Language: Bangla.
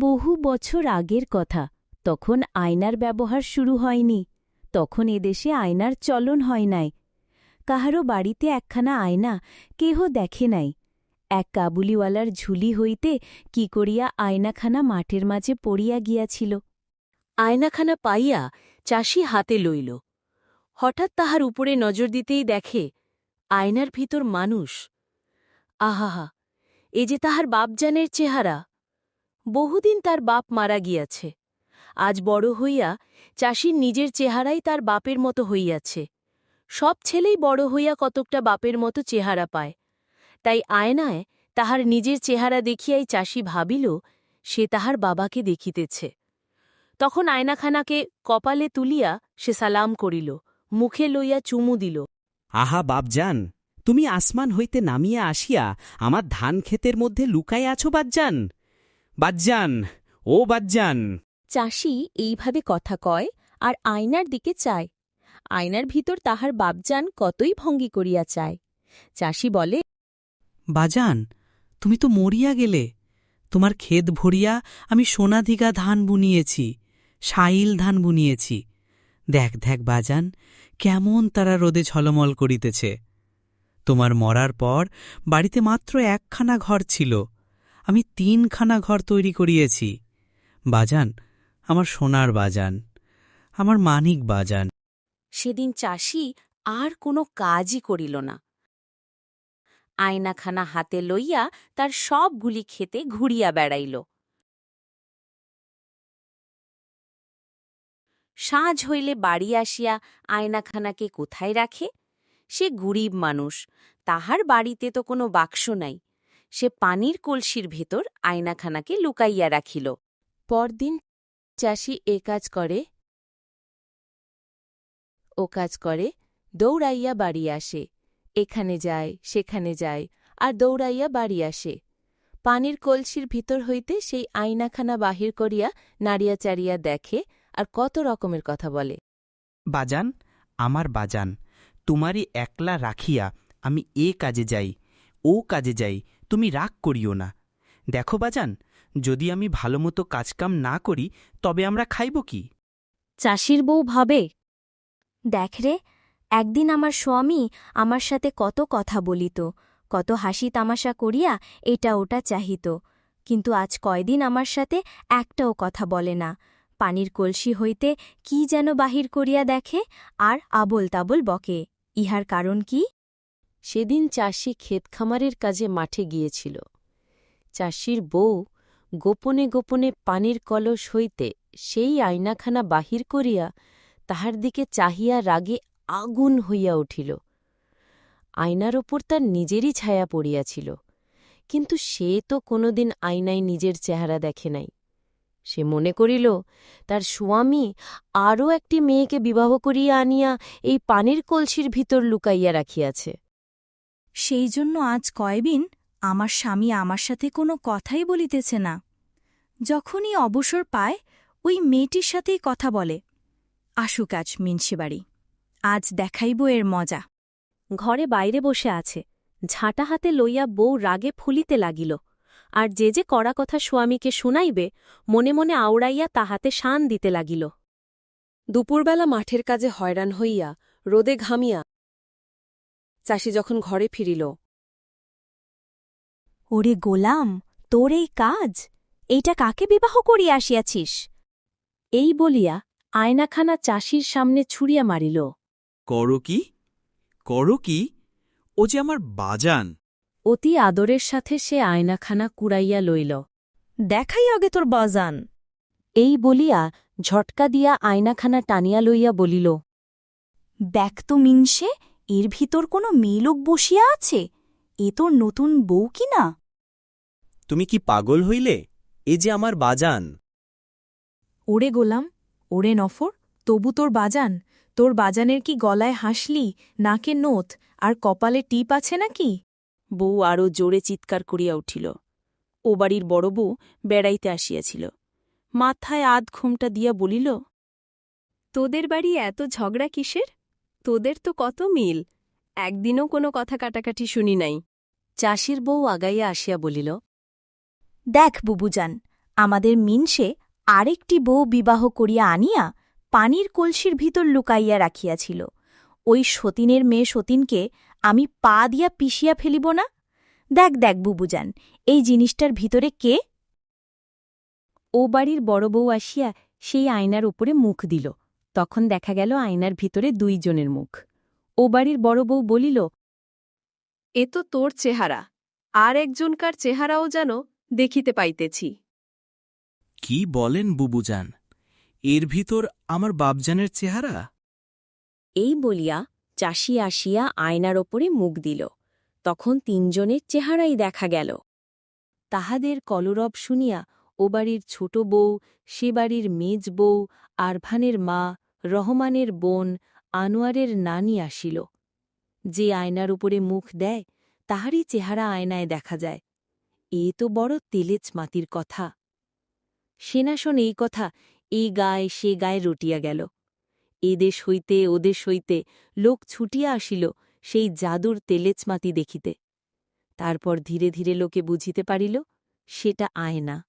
বহু বছর আগের কথা। তখন আয়নার ব্যবহার শুরু হয়নি। তখন এদেশে আয়নার চলন হয় নাই। কাহারও বাড়িতে একখানা আয়না কেহ দেখে নাই। এক কাবুলিওয়ালার ঝুলি হইতে কি করিয়া আয়নাখানা মাঠের মাঝে পড়িয়া গিয়াছিল। আয়নাখানা পাইয়া চাষি হাতে লইল। হঠাৎ তাহার উপরে নজর দিতেই দেখে আয়নার ভিতর মানুষ। আহাহা, এ যে তাহার বাপজানের চেহারা। বহুদিন তার বাপ মারা গিয়াছে। আজ বড় হইয়া চাষির নিজের চেহারাই তার বাপের মতো হইয়াছে। সব ছেলেই বড় হইয়া কতকটা বাপের মতো চেহারা পায়। তাই আয়নায় তাহার নিজের চেহারা দেখিয়াই চাষি ভাবিল, সে তাহার বাবাকে দেখিতেছে। তখন আয়নাখানাকে কপালে তুলিয়া সে সালাম করিল, মুখে লইয়া চুমু দিল। আহা বাপ বাপজান, তুমি আসমান হইতে নামিয়া আসিয়া আমার ধান ক্ষেতের মধ্যে লুকাই আছো বাজ্জান বাজ্জান ও বাজ্জান চাষি এইভাবে কথা কয় আর আয়নার দিকে চায়। আয়নার ভিতর তাহার বাপজান কতই ভঙ্গি করিয়া চায়। চাষি বলে বাজান তুমি তো মরিয়া গেলে। তোমার ক্ষেত ভরিয়া আমি সোনাধিগা ধান বুনিয়েছি সাইল ধান বুনিয়েছি। দেখ দেখ বাজান কেমন তারা রোদে ঝলমল করিতেছে। তোমার মরার পর বাড়িতে মাত্র একখানা ঘর ছিল আমি তিনখানা ঘর তৈরি করিয়েছি। বাজান, আমার সোনার বাজান, আমার মানিক বাজান। সেদিন চাষি আর কোনো কাজই করিল না। আয়নাখানা হাতে লইয়া তার সবগুলি খেতে ঘুরিয়া বেড়াইল। সাঁঝ হইলে বাড়ি আসিয়া আয়নাখানাকে কোথায় রাখে? সে গরিব মানুষ, তাহার বাড়িতে তো কোনো বাক্স নাই। সে পানির কলসির ভেতর আয়নাখানাকে লুকাইয়া রাখিল। পরদিন চাষি এ কাজ করে, ও কাজ করে, দৌড়াইয়া বাড়ি আসে। এখানে যায়, সেখানে যায়, আর দৌড়াইয়া বাড়ি আসে। পানির কলসির ভিতর হইতে সেই আয়নাখানা বাহির করিয়া নাড়িয়া চাড়িয়া দেখে আর কত রকমের কথা বলে। বাজান, আমার বাজান, তোমারই একলা রাখিয়া আমি এ কাজে যাই, ও কাজে যাই তুমি রাগ করিও না। দেখো বাজান, যদি আমি ভালোমতো কাজকাম না করি, তবে আমরা খাইব কি? চাষির বউ ভাবে, দেখ রে, একদিন আমার স্বামী আমার সাথে কত কথা বলিত, কত হাসি তামাশা করিয়া এটা ওটা চাহিত, কিন্তু আজ কয়দিন আমার সাথে একটাও কথা বলে না। পানির কলসি হইতে কি যেন বাহির করিয়া দেখে আর আবল তাবল বকে, ইহার কারণ কি? সেদিন চাষি ক্ষেতখামারের কাজে মাঠে গিয়েছিল। চাষির বউ গোপনে গোপনে পানির কলস হইতে সেই আয়নাখানা বাহির করিয়া তাহার দিকে চাহিয়া রাগে আগুন হইয়া উঠিল। আয়নার ওপর তার নিজেরই ছায়া পড়িয়াছিল, কিন্তু সে তো কোনোদিন আয়নায় নিজের চেহারা দেখে নাই। সে মনে করিল, তার স্বামী আরও একটি মেয়েকে বিবাহ করিয়া আনিয়া এই পানির কলসির ভিতর লুকাইয়া রাখিয়াছে। সেই জন্য আজ কয়দিন আমার স্বামী আমার সাথে কোনো কথাই বলিতেছে না। যখনই অবসর পায়, ওই মেয়েটির সাথেই কথা বলে। আসুক আজ মিনসিবাড়ি আজ দেখাইব এর মজা। ঘরে বাইরে বসে আছে, ঝাঁটা হাতে লইয়া বউ রাগে ফুলিতে লাগিল। আর যে যে কড়া কথা স্বামীকে শুনাইবে, মনে মনে আওড়াইয়া তাহাতে শান দিতে লাগিল। দুপুরবেলা মাঠের কাজে হয়রান হইয়া, রোদে ঘামিয়া চাষি যখন ঘরে ফিরিল ওরে গোলাম তোর এই কাজ? এইটা কাকে বিবাহ করিয়া আসিয়াছিস? এই বলিয়া আয়নাখানা চাষির সামনে ছুড়িয়া মারিল। করো কি? করো কি? ও যে আমার বাজান! অতি আদরের সাথে সে আয়নাখানা কুড়াইয়া লইল। দেখাই আগে তোর বাজান! এই বলিয়া ঝটকা দিয়া আয়নাখানা টানিয়া লইয়া বলিল দেখ তো মিনসে এর ভিতর কোনো মেয়েলোক বসিয়া আছে? এ তোর নতুন বউ কি না? তুমি কি পাগল হইলে? এ যে আমার বাজান। ওরে গোলাম ওরে নফর তবু তোর বাজান। তোর বাজানের কি গলায় হাসলি নাকে নোত আর কপালে টিপ আছে নাকি? বউ আরও জোরে চিৎকার করিয়া উঠিল। ও বাড়ির বড় বউ বেড়াইতে আসিয়াছিল। মাথায় আধ ঘুমটা দিয়া বলিল তোদের বাড়ি এত ঝগড়া কিসের? তোদের তো কত মিল? একদিনও কোনো কথা কাটাকাটি শুনি নাই। চাষির বউ আগাইয়া আসিয়া বলিল, দেখ বুবুজান, আমাদের মিনসে আরেকটি বউ বিবাহ করিয়া আনিয়া পানির কলসির ভিতর লুকাইয়া রাখিয়াছিল। ওই সতীনের মেয়ে সতীনকে আমি পা দিয়া পিষিয়া ফেলিব না? দেখ দেখ বুবুজান, এই জিনিসটার ভিতরে কে? ও বাড়ির বড় বউ আসিয়া সেই আয়নার উপরে মুখ দিল। তখন দেখা গেল আয়নার ভিতরে দুইজনের মুখ। ও বাড়ির বড় বউ বলিল এ তো তোর চেহারা। আর একজনকার চেহারাও যেন দেখিতে পাইতেছি। কি বলেন বুবুজান? এর ভিতর আমার বাপজানের চেহারা? এই বলিয়া চাষি আসিয়া আয়নার ওপরে মুখ দিল। তখন তিনজনের চেহারাই দেখা গেল। তাহাদের কলরব শুনিয়া ও বাড়ির ছোট বউ সে বাড়ির মেজ বউ আরভানের মা রহমানের বোন আনোয়ারের নানি আসিল। যে আয়নার উপরে মুখ দেয়, তাহারই চেহারা আয়নায় দেখা যায়। এ তো বড় তেলেচ মাতির কথা। সেনাশন এই কথা, এই গায়ে সে গায়ে রটিয়া গেল। এ দেশ হইতে, ও দেশ হইতে লোক ছুটিয়া আসিল সেই জাদুর তেলেচমাতি দেখিতে। তারপর ধীরে ধীরে লোকে বুঝিতে পারিল, সেটা আয়না।